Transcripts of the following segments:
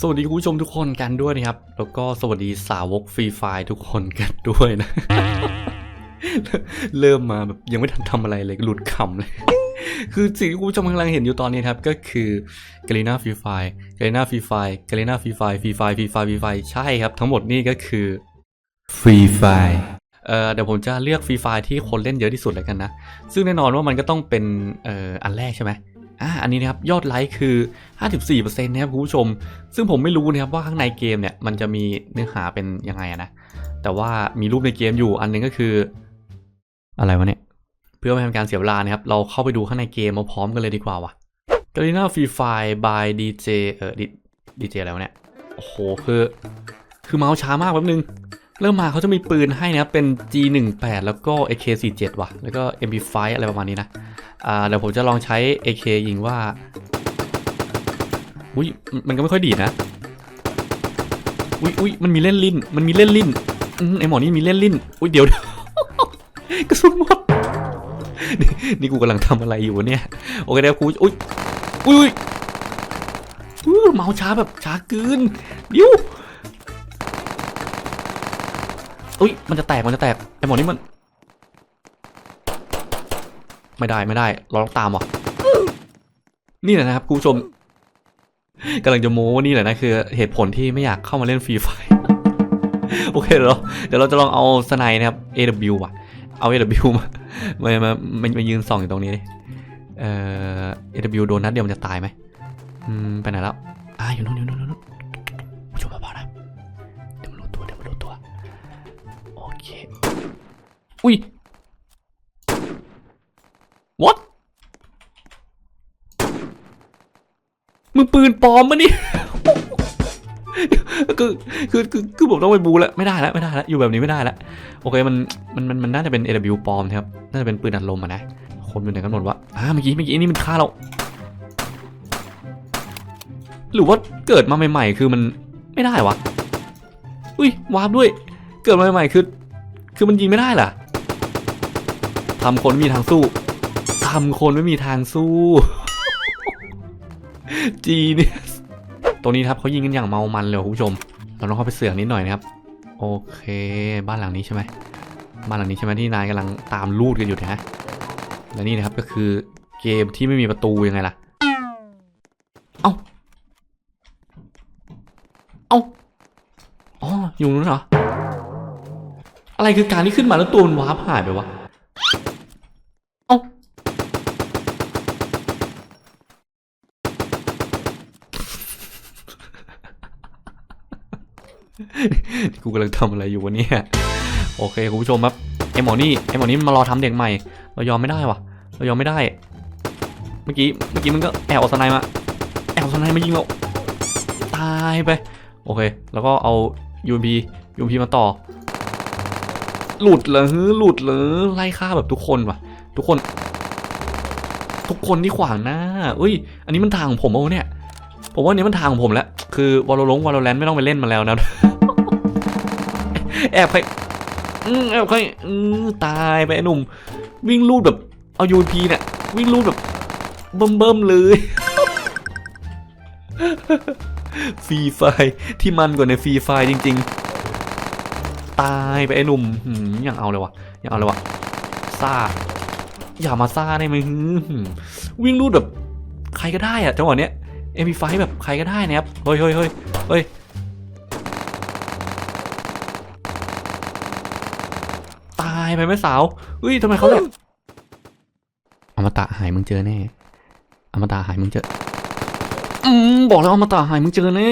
สวัสดีคุณผู้ชมทุกคนกันด้วยนะครับ แล้วก็สวัสดีสาวกฟรีไฟทุกคนกันด้วยนะ เริ่มมาแบบยังไม่ทันทำอะไรเลยหลุดคำเลย คือสิ่งที่คุณผู้ชมกำลังเห็นอยู่ตอนนี้นะครับ ก็คือกา l นาฟรีไฟกา l นาฟรีไฟกา l นาฟรีไฟฟรีไฟฟรีไฟฟรีไฟใช่ครับ ทั้งหมดนี่ก็คือฟรีไฟเอ่อเดี๋ยวผมจะเลือกฟรีไฟที่คนเล่นเยอะที่สุดเลยกันนะ ซึ่งแน่นอนว่ามันก็ต้องเป็นเอ่ออันแรกใช่ไหม อ่าอันนี้นะครับยอดไลค์คือ 54%นะครับคุณผู้ชม ซึ่งผมไม่รู้นะครับว่าข้างในเกมเนี่ยมันจะมีเนื้อหาเป็นยังไงนะ แต่ว่ามีรูปในเกมอยู่อันหนึงก็คือ อะไรวะเนี่ย เพื่อไม่ให้การเสียเวลานะครับ เราเข้าไปดูข้างในเกมมาพร้อมกันเลยดีกว่าวะ g a r i n a Free Fire by DJ เออดีเจอะไรวะเนี่ย โอ้โหคือ คือเมาส์ช้ามากแป๊บนึง เริ่มมาเขาจะมีปืนให้นะครับเป็น G18 แล้วก็ AK47 ว่ะ แล้วก็ MP5 อะไรประมาณนี้นะ อ่าเดี๋ยวผมจะลองใช้ AK ยิงว่าอุ้ยมันก็ไม่ค่อยดีนะ อุ้ยอุ้ยมันมีเล่นลิ้น มันมีเล่นลิ้นอืมไอหมอนี่มีเล่นลิ้น อุ้ยเดี๋ยวกระสุนหมด นี่กูกำลังทำอะไรอยู่เนี่ย โอเคเดี๋ยวกูอุ้ยอุ้ยอุ้ยเมาช้าแบบช้าเกินเดี๋ยว อุ้ยมันจะแตกมันจะแตกไอหมอนี่มัน ไม่ได้ไม่ได้ เราต้องตามว่ะนี่แหละนะครับคุณผู้ชมกำลังจะโม้ว่านี่แหละนะคือเหตุผลที่ไม่อยากเข้ามาเล่นฟรีไฟโอเคเดี๋ยวเราเดี๋ยวเราจะลองเอาสไนนะครับ AW ว่ะ เอา AW มามามามามายืนส่องอยู่ตรงนี้ดิเอ่อ AW โดนนัดเดียวมันจะตายไหมอืมไปไหนแล้วอ่าอยู่นู่นอยู่นู่นอยู่นู่น เค อุ้ย what มึงปืนปลอมมะนี่คือคือคือคือผมต้องไปบูแล้วไม่ได้แล้วไม่ได้แล้วอยู่แบบนี้ไม่ได้แล้วโอเคมันมันมันมันน่าจะเป็น AW ปลอมนะครับน่าจะเป็นปืนอัดลมอะนะคนอยู่ไหนกันหมดวะอ่าเมื่อกี้เมื่อกี้นี่มันฆ่าเรา หรือว่าเกิดมาใหม่ๆ คือมันไม่ได้วะอุ้ยวาร์ปด้วย เกิดมาใหม่ๆคือ คือมันยิงไม่ได้ล่ะทำคนไม่มีทางสู้ทำคนไม่มีทางสู้จีเนี่ยตรงนี้ครับเขายิงกันอย่างเมามันเลยคุณผู้ชม เราต้องเข้าไปเสือกนิดหน่อยนะครับ โอเค บ้านหลังนี้ใช่ไหมบ้านหลังนี้ใช่ไหมที่นายกำลังตามลูดกันอยู่นะและนี่นะครับก็คือเกมที่ไม่มีประตูยังไงล่ะ เอ้า เอ้า อ๋อ อยู่นู้นเหรอ อะไรคือการที่ขึ้นมาแล้วตัวมันวาร์ปหายไปวะเอ้ากูกำลังทำอะไรอยู่วะเนี่ยโอเคคุณผู้ชมครับไอหมอนี่ไอหมอนี่มันมารอทำเด็กใหม่ เรายอมไม่ได้วะเรายอมไม่ได้ เมื่อกี้เมื่อกี้มันก็แอบเอาสไนมาแอบเอาสไนมายิงเราตายไปโอเค แล้วก็เอา UMP UMP มาต่อ หลุดเหรอหลุดเหรอไล่ฆ่าแบบทุกคนวะทุกคน ทุกคนที่ขวางหน้าเอ้ย อันนี้มันทางของผมเอาเนี่ย ผมว่านี้มันทางของผมแล้ว คือวอลลงวอลแลนไม่ต้องไปเล่นมาแล้วนะแอบใครแอบใครตายไปไอ้หนุ่ม วิ่งลูดแบบเอายูพีเนี่ยวิ่งลูดแบบเบิ่มเบิ่มๆเลยฟรีไฟที่มันกว่าในฟรีไฟจริง ๆ ตายไปไอ้หนุ่มอย่างเอาเลยวะอย่างเอาเลยวะซ่า อย่ามาซ่าได้ไหมวิ่งลูดแบบใครก็ได้อะจังหวะเนี้ย MP5 แบบใครก็ได้นะครับ เฮ้ยเฮ้ยเฮ้ยเฮ้ยตายไปไหมสาวเฮ้ยทำไมเขาแบบอมตะหายมึงเจอแน่อมตะหายมึงเจอ อืมบอกแล้วอมตะหายมึงเจอแน่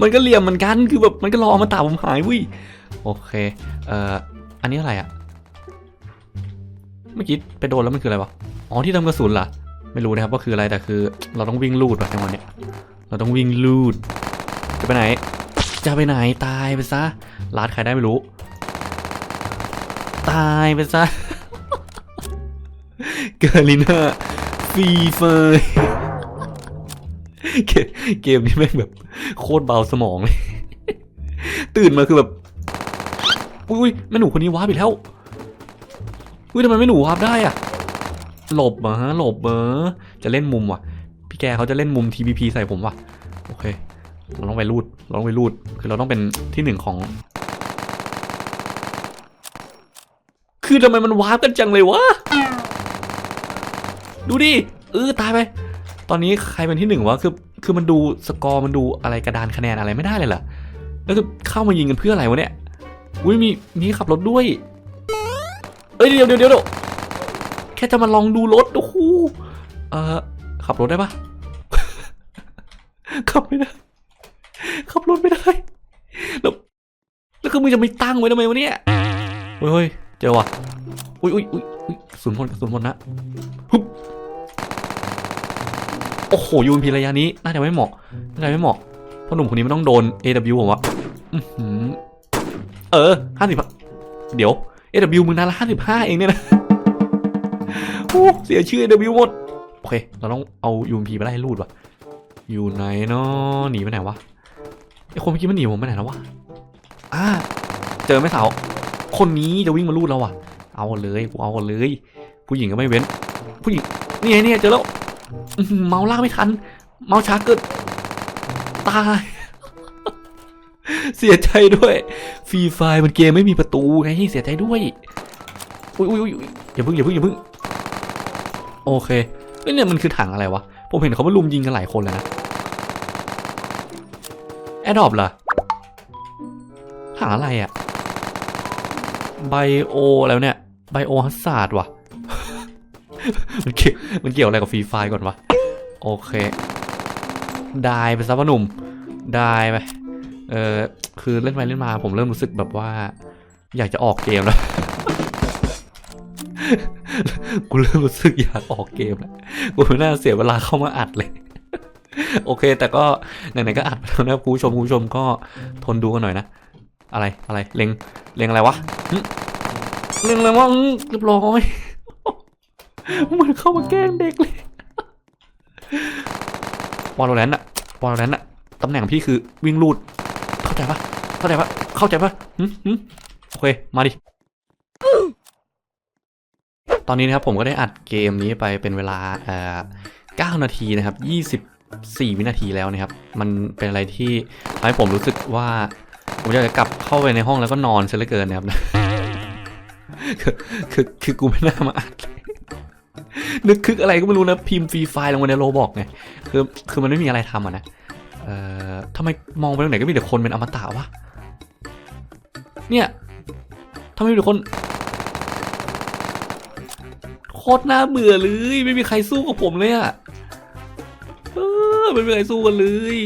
มันก็เหลี่ยมเหมือนกันคือแบบมันก็รออมตะผมหายวิโอเคเอ่ออันนี้อะไรอะเมื่อกี้ไปโดนแล้วมันคืออะไรวะอ๋อที่ทำกระสุนเหรอไม่รู้นะครับว่าคืออะไรแต่คือ เราต้องวิ่งลูดว่ะจังหวะเนี้ยเราต้องวิ่งลูดจะไปไหน จะไปไหนตายไปซะลาดใครได้ไม่รู้ ตายไปซะเกอลิน่าฟรีเฟย เกมนี้แม่งแบบโคตรเบาสมองเลย ตื่นมาคือแบบ อุ้ยแม่หนูคนนี้ว้าร์ปอีกแล้ว อุ้ยทำไมแม่หนูว้าร์ปได้อะหลบเหรอฮะหลบเบอจะเล่นมุมว่ะ พี่แกเขาจะเล่นมุม TPP ใส่ผมว่ะ โอเค เราต้องไปรูด เราต้องไปรูด คือเราต้องเป็นที่หนึ่งของ คือทำไมมันวาร์ปกันจังเลยวะ ดูดิเออตายไป ตอนนี้ใครเป็นที่หนึ่งวะ คือ คือมันดูสกอร์มันดูอะไรกระดานคะแนนอะไรไม่ได้เลยเหรอแล้วคือเข้ามายิงกันเพื่ออะไรวะเนี่ยอุ้ยมีมีขับรถด้วย เอ้ยเดี๋ยวเดี๋ยวเดี๋ยวแค่จะมาลองดูรถโอ้โหเออขับรถได้ปะขับไม่ได้ขับรถไม่ได้แล้วแล้วคือมึงจะไม่ตั้งไว้ทำไมวะเนี่ยเฮ้ยเฮ้ยเจอว่ะอุ้ยอุ้ยอุ้ยอุ้ยศูนย์พลศูนย์พลนะฮึบ โอ้โหยูนพีระยะนี้น่าจะไม่เหมาะน่าจะไม่เหมาะเพราะหนุ่มคนนี้มันต้องโดน AW ผมวะอื้อหือเออห้าสิบเดี๋ยว AW มึงนัดละห้าสิบห้าเองเนี่ยนะโอ้เสียชื่อ AW หมด โอเค เราต้องเอา UMP ไปไล่รูดว่ะอยู่ไหนเนาะหนีไปไหนวะไอคนเมื่อกี้มันหนีผมไปไหนแล้ววะอ่าเจอไหมสาวคนนี้จะวิ่งมารูดเราอะ เอาเลยกูเอาเลย ผู้หญิงก็ไม่เว้น ผู้หญิงนี่ไงเนี่ยเจอแล้ว เมาลากไม่ทัน เมาช้าเกินตาย เสียใจด้วย ฟรีไฟมันเกมไม่มีประตูไงเสียใจด้วยอุ้ยอุ้ยอุ้ยอย่าเพิ่งอย่าเพิ่งอย่าเพิ่งโอเคเนี่ยมันคือถังอะไรวะ ผมเห็นเขามาลุมยิงกันหลายคนเลยนะแอดดอปเหรอถังอะไรอะไบโอแล้วเนี่ยไบโอฮัสซาร์ดว่ะ มันเกี่ยวมันเกี่ยวอะไรกับฟรีไฟก่อนวะ โอเค ได้ไปซะพ่อหนุ่ม ได้ไป เออคือเล่นไปเล่นมาผมเริ่มรู้สึกแบบว่า อยากจะออกเกมแล้ว กูเริ่มรู้สึกอยากออกเกมแล้ว กูไม่น่าเสียเวลาเข้ามาอัดเลยโอเค แต่ก็ไหนๆก็อัดไปแล้วนะคุณผู้ชมคุณผู้ชมก็ทนดูกันหน่อยนะ อะไรอะไรเล็งเล็งอะไรวะเล็งอะไรวะเรียบร้อยเหมือนเข้ามาแกล้งเด็กเลย วอลโลแรนต์อะวอลโลแรนต์อะตำแหน่งพี่คือวิ่งลูด เข้าใจปะเข้าใจปะเข้าใจปะหึหึโอเค มาดิ ตอนนี้นะครับผมก็ได้อัดเกมนี้ไปเป็นเวลาเอ่อ9นาทีนะครับ 24 วินาทีแล้วนะครับ มันเป็นอะไรที่ทำให้ผมรู้สึกว่าผมอยากจะกลับเข้าไปในห้องแล้วก็นอนเสียเหลือเกินนะครับ คือคือคือกูไม่น่ามาอัดเลย นึกคึกอะไรก็ไม่รู้นะพิมพ์ฟรีไฟล์ลงมาในโรบอกไงคือคือมันไม่มีอะไรทำอะนะเอ่อทำไมมองไปตรงไหนก็มีแต่คนเป็นอมตะวะเนี่ยทำไมมีแต่คนโคตรน่าเบื่อเลย ไม่มีใครสู้กับผมเลยอะเออไม่มีใครสู้กันเลย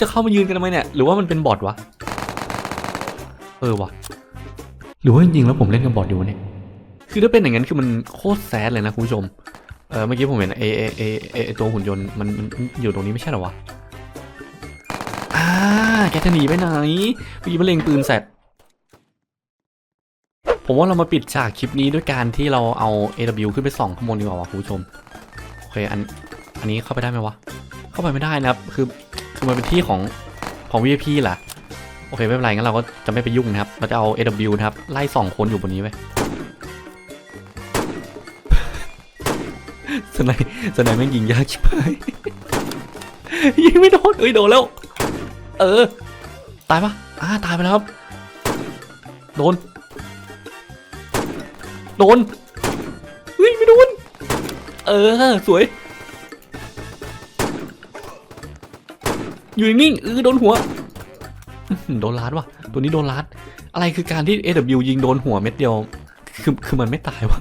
จะเข้ามายืนกันทำไมเนี่ย หรือว่ามันเป็นบอทวะ เออวะหรือว่าจริงๆแล้วผมเล่นกับบอทอยู่เนี่ย คือถ้าเป็นอย่างนั้นคือมันโคตรแซดเลยนะคุณผู้ชม เออเมื่อกี้ผมเห็นเอเอเอเอเอตัวหุ่นยนต์มันมันอยู่ตรงนี้ไม่ใช่หรอวะอ่าแกจะหนีไปไหนเมื่อกี้มันเล็งปืนเสร็จผมว่าเรามาปิดฉากคลิปนี้ด้วยการที่เราเอา AW ขึ้นไปส่องข้างบนดีกว่าวะคุณผู้ชม โอเคอันอันนี้เข้าไปได้ไหมวะ เข้าไปไม่ได้นะครับ คือคือมันเป็นที่ของของ VIP แหละโอเคไม่เป็นไรงั้นเราก็จะไม่ไปยุ่งนะครับ เราจะเอา AW นะครับไล่สองคนอยู่บนนี้ไว้ สไนสไนแม่งยิงยากชิบหายยิงไม่โดนเอ้ยโดนแล้ว เออ ตายปะอ่าตายไปแล้วครับ โดน โดนเฮ้ยไม่โดน เออ สวย อยู่นิ่งเออโดนหัว โดนลัดว่ะ ตัวนี้โดนลัดอะไรคือการที่ AW ยิงโดนหัวเม็ดเดียว คือคือมันไม่ตายวะ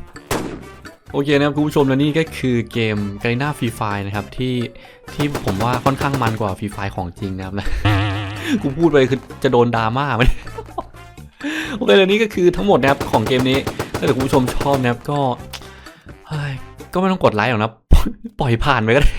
โอเคนะครับคุณผู้ชมและนี่ก็คือเกม g a r e n a Free Fire นะครับที่ที่ผมว่าค่อนข้างมันกว่าฟรีไฟของจริงนะครับนะกูพูดไปคือจะโดนดราม่าไหมโอเคและนี่ก็คือทั้งหมดนะครับของเกมนี้ถ้าเกิดคุณผู้ชมชอบนะครับก็ก็ไม่ต้องกดไลค์หรอกนะปล่อยผ่านไปก็ได้